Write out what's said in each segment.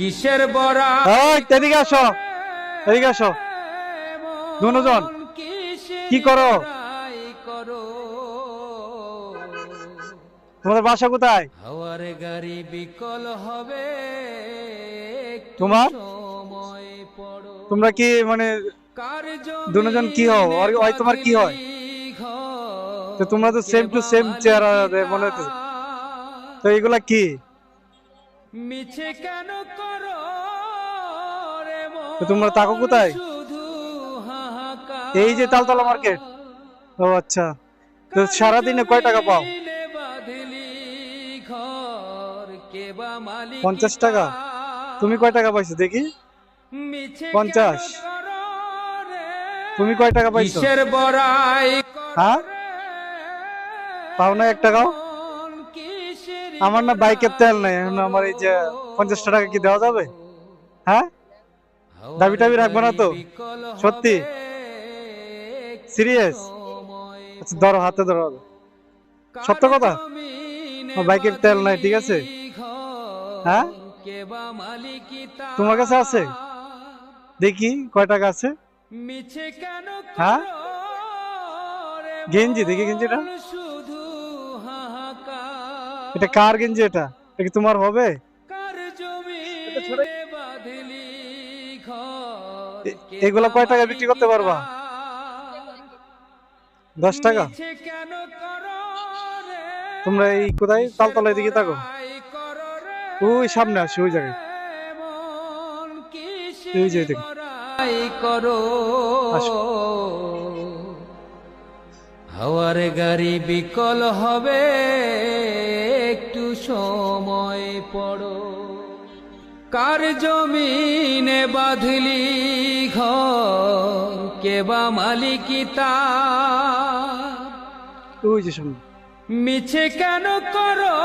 কিসের এদিকে আসো এদিকে আসো দুজন কি করো? তোমাদের বাসা কোথায় হাওয়ার গাড়ি বিকল হবে তোমার? তোমরা কি মানে দুজন কি হও? ওর- ওই তোমার কি হয়? তো তোমরা তো সেম টু সেম চেহারা মনে। তো এগুলা কি মিছে কেন করো তোমরা তাকো কোথায়? এই যে তালতলা মার্কেট। ও আচ্ছা। তো সারাদিনে কয় টাকা পাও? পঞ্চাশ টাকা? তুমি কয় টাকা পাইছো দেখি? পঞ্চাশ? তুমি কয় টাকা পাইছো? হ্যাঁ? পাও না এক টাকাও? আমার না বাইকের তেল নাই এখন আমার এই যে পঞ্চাশ টাকা কি দেওয়া যাবে? হ্যাঁ? দাবি টাবি রাখব না তো? সত্যি? সিরিয়াস? আচ্ছা ধরো হাতে ধরো। সত্য কথা? বাইকের তেল নাই ঠিক আছে? হ্যাঁ? তোমার কাছে আছে? দেখি কয় টাকা আছে? হ্যাঁ? গেঞ্জি দেখি গেঞ্জিটা। এটা কার গেঞ্জি এটা? এটা কি তোমার হবে? এগুলা কয় টাকা বিক্রি করতে পারবা? দশ টাকা। মিছে কেন করো রে? তোমরা এই কোথায়? তালতলায় দিকে থাকো ওই সামনে আসে ওই জায়গায়। এই যে। বড়াই করো। হাওয়ার গাড়ি বিকল হবে একটু সময় পড়ো। কার জমিনে বাঁধলি ঘর কেবা মালিকিতা ওই যে সামনে মিছে কেন করো?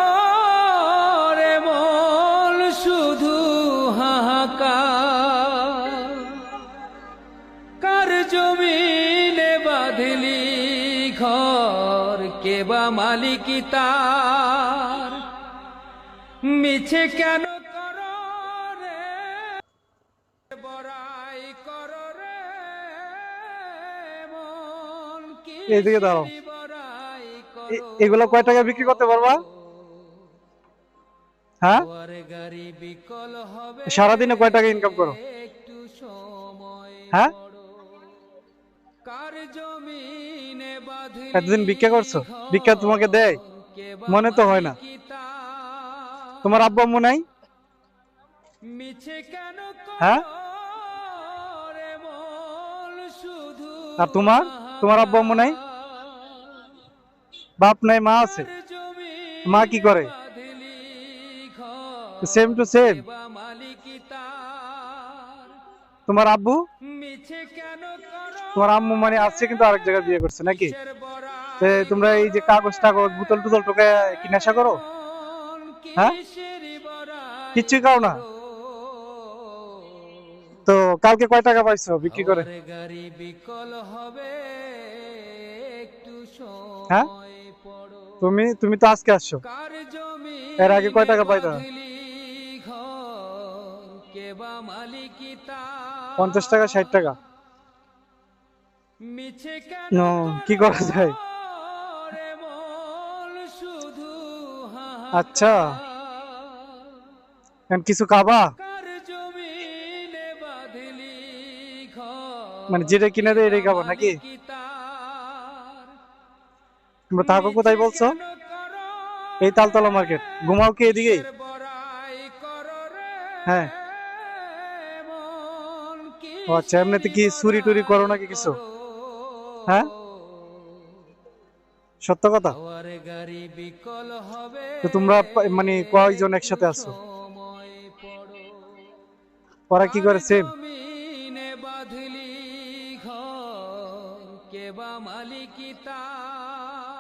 কে বা মালিকি তার? মিছে কেন করো রে? বড়াই করো রে মন কি এইদিকে দাঁড়াও। এগুলা কয় টাকা বিক্রি করতে পারবা? হ্যাঁ? বিকল হবে সারাদিনে কয় টাকা ইনকাম করো? একটু সময় হ্যাঁ? কার বাঁধলি এতদিন ভিক্ষা করছ? ভিক্ষা তোমাকে দেয়? মনে তো হয় না। তোমার আব্বু আম্মু নাই? হ্যাঁ? মন আর তোমার? তোমার আব্বু আম্মু নাই? বাপ নাই, মা আছে। মা কি করে? Same to same? তোমার আব্বু? কেন তোমার আম্মু মানে আছে কিন্তু আরেক জায়গায় বিয়ে করছে নাকি? তোমরা এই যে কাগজ টাগজ বোতল টুতল টোকে কি নেশা করো? হ্যাঁ? কিচ্ছুই খাও না? তো কালকে কয় টাকা পাইছো বিক্রি করে? হ্যাঁ? তুমি তুমি তো আজকে আসছো। এর আগে কয় টাকা পাইতা? পঞ্চাশ টাকা ষাট টাকা। কি করা যায়? আচ্ছা। কিছু খাবা মানে যেটা কিনে দেয় এটাই খাব নাকি? তোমরা থাকো কোথায় বলছো? এই তালতলা মার্কেট। ঘুমাও কি এদিকেই রে হ্যাঁ। আচ্ছা এমনিতে কি চুরি টুরি করো নাকি কিছু? হ্যাঁ? সত্য কথা? তো তোমরা মানে কয়জন একসাথে আছো? ওরা কি করে সেম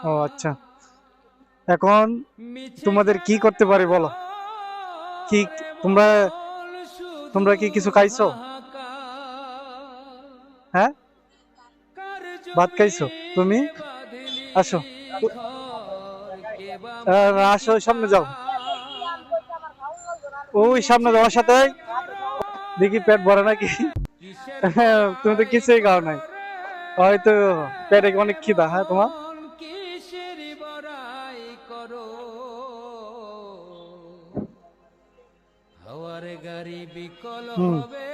ও আচ্ছা। এখন তোমাদের কি করতে পারি বলো? কি তোমরা তোমরা কি কিছু খাইছো? হ্যাঁ? ভাত খাইছো? তুমি? আসো। আসো সামনে যাও। ওই সামনে যাওয়ার সাথে দেখি পেট ভরে নাকি? তুমি তো কিছুই খাও নাই। হয়তো পেটে অনেক খিদা হ্যাঁ তোমার? হাওয়ার গাড়ি বিকল হবে।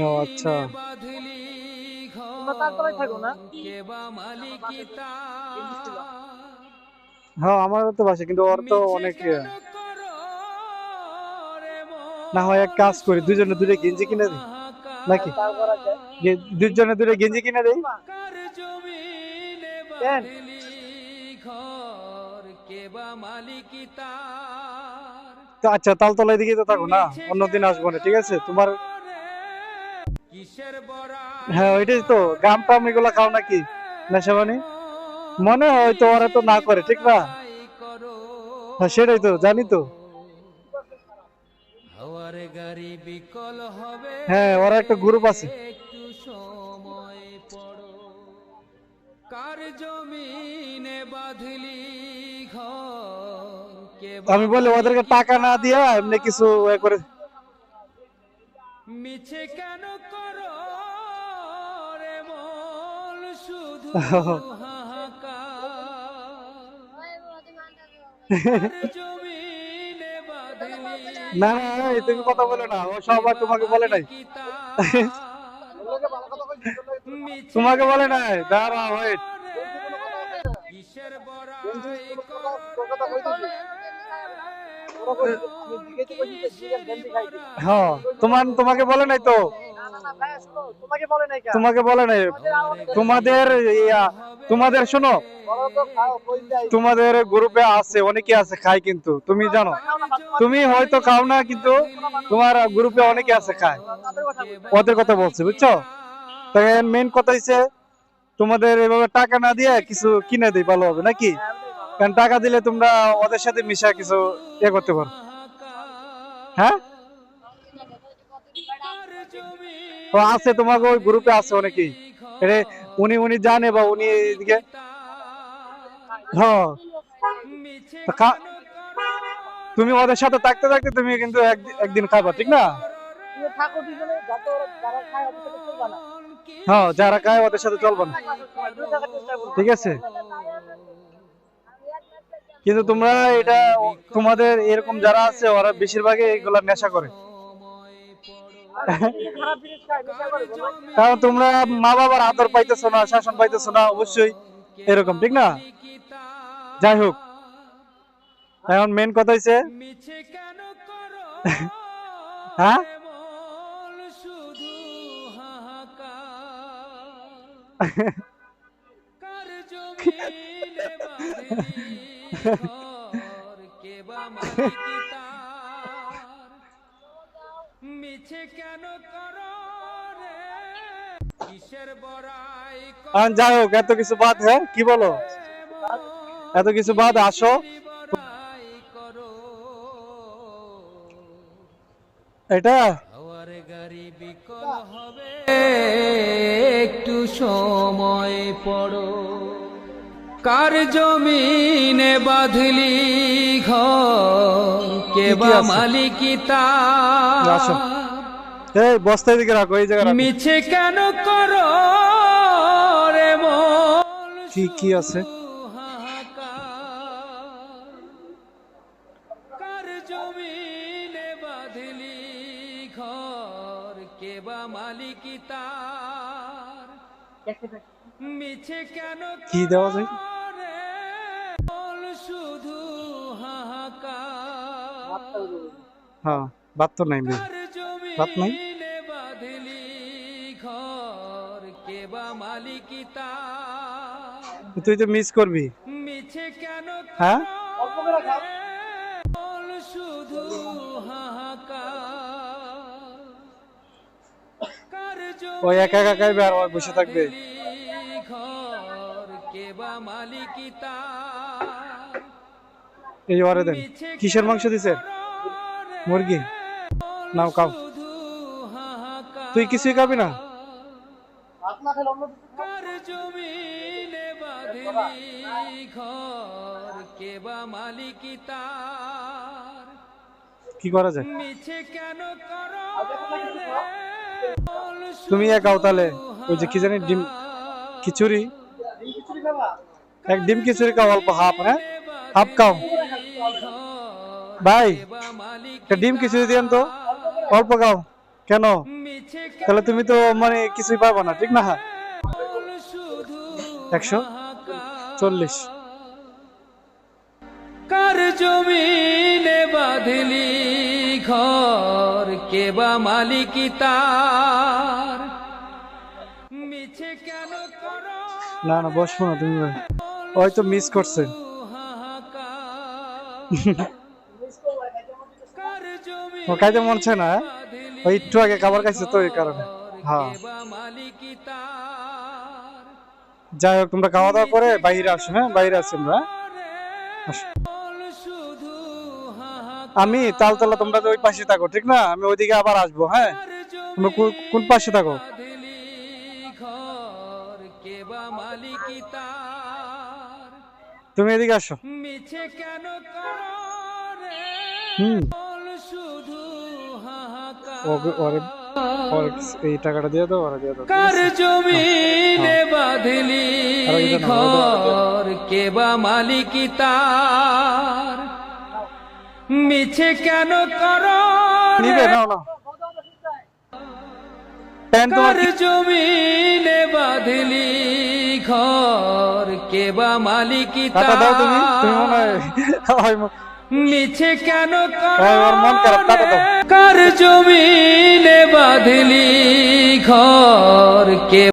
ও, আচ্ছা। মালিকিতা হ্যাঁ আমারও তো বাসে কিন্তু ওর তো অনেক না হয় এক কাজ করি দুজনে দুটো গেঞ্জি কিনে দিই। নাকি? দুজনে দুটো গেঞ্জি কিনে দিই। কেবা মালিকিতার তো আচ্ছা তালতলায় দিকে তো থাকো না? অন্যদিন আসব না ঠিক আছে? তোমার হ্যাঁ ওইটাই তো। গাম টাম এগুলো খাও নাকি? নেশাবানি? মনে হয় তো ওরা তো না করে ঠিক না? হ্যাঁ সেটাই তো জানি তো। হ্যাঁ ওরা একটা গ্রুপ আছে। কার জমিনে বাঁধলি আমি বলি ওদেরকে টাকা না দিয়া এমনি কিছু করে মিছে কেন করো রে মন শুধু না তুমি কথা বলে না ও সবার তোমাকে বলে নাই। তোমাকে বলে নাই দাঁড়া ওয়েট কিসের বড়াই তোর হ্যাঁ তোমার তোমাকে বলে নাই তো? তোমাকে বলে নাই তোমাদের তোমাদের শোনো। তোমাদের গ্রুপে আছে অনেকে আছে খায় কিন্তু তুমি জানো। তুমি হয়তো খাও না কিন্তু তোমার গ্রুপে অনেকে আছে খায়। ওদের কথা বলছি বুঝছ? মেন কথা হচ্ছে তোমাদের এভাবে টাকা না দিয়ে কিছু কিনে দিই ভালো হবে নাকি? কারণ টাকা দিলে তোমরা ওদের সাথে মিশা কিছু ইয়ে করতে পারো? হ্যাঁ? আছে, তোমাকে ওই গ্রুপে আছে অনেকেই। উনি উনি জানে বা উনি এদিকে। হ্যাঁ তুমি ওদের সাথে থাকতে থাকতে তুমি কিন্তু এক- একদিন খাবা, ঠিক না? হ্যাঁ যারা খায় ওদের সাথে চলবে না। ঠিক আছে? কিন্তু তোমরা এটা তোমাদের এরকম যারা আছে, ওরা বেশিরভাগই এগুলা নেশা করে। কারণ তোমরা মা বাবার আদর পাইতেছো না, শাসন পাইতেছো না, অবশ্যই এরকম, ঠিক না? যাই হোক, এখন মেন কথা করো হ্যাঁ মিছে কেন করো যাই হোক এত কিছু বাদ হ্যাঁ কি বলো? এত কিছু বাদ আসো। এটা? একটু সময় পড়ো। কার জমিনে বাঁধলি ঘর? মালিকিতা। এই বস্তা দিকে রাখো এই জায়গায়। মিছে কেন করো রে কি কি আছে? হাহাকার কার জমিনে বাঁধলি ঘর? কেবা মালিকিতার মিছে কেন কি দেওয়া যায়? শুধু হাহাকার। হ্যাঁ ভাত তো নাই ভাত নাই? জমিনে বাঁধলি ঘর কেবা মালিকিতার তুই তো মিস করবি। মিছে কেন হ্যাঁ? শুধু হাহাকার। কার ওই একা একা খাইবে আর ওই বসে থাকবে। ঘর কেবা মালিকিতার এই ওরে দেন। কিসের মাংস দিছে? মুরগি। নাও খাও। তুই কিছুই খাবি না। কার জমিনে বাঁধলি? ঘর কে করা যায়? তুমি একাও তাহলে। ওই যে কি জানি ডিম খিচুড়ি? এক ডিম খিচুড়ি খাও অল্প, হাফ হ্যাঁ? হাফ খাও। ভাই ডিম খিচুড়ি দিয়েন তো। অল্প খাও। কেন? তাহলে তুমি তো মানে কিছুই পাবো না, ঠিক না? একশো চল্লিশ। কার জমিনে বাঁধলি ঘর, কে বা না না, বসবো না, তুমি হয়তো মিস করছে। ও, খাইতে মন চায় না হ্যাঁ? ওই একটু আগে খাবার খাইছে তো এই কারণে। হ্যাঁ। যাই হোক, তোমরা খাওয়া দাওয়া করে বাইরে আসো হ্যাঁ? বাইরে আসো আমরা হাহাকার আমি তালতলা, তোমরা ওই পাশে থাকো, ঠিক না? আমি ওইদিকে আবার আসব হ্যাঁ? তোমরা কোন- পাশে থাকো? কে বা মালিকি তার? তুমি এদিকে আসো। মিছে কেন করো শুধু হাহাকার। এই টাকাটা দিয়ে দাও ওরা দিয়ে দাও কার জমিনে বাঁধলি নাও, ওটা দাও, ঘর কে বা মালিকি তার? মিছে কেন করো নিবে না প্যান্ট তোমার কার জমিনে বাঁধলি ঘর কেবা মালিকি দাও তুমি তুমি মনে হয় হয় মিছে কেন মন খারাপ, দাও। কার জমিনে বাঁধলি ঘর কে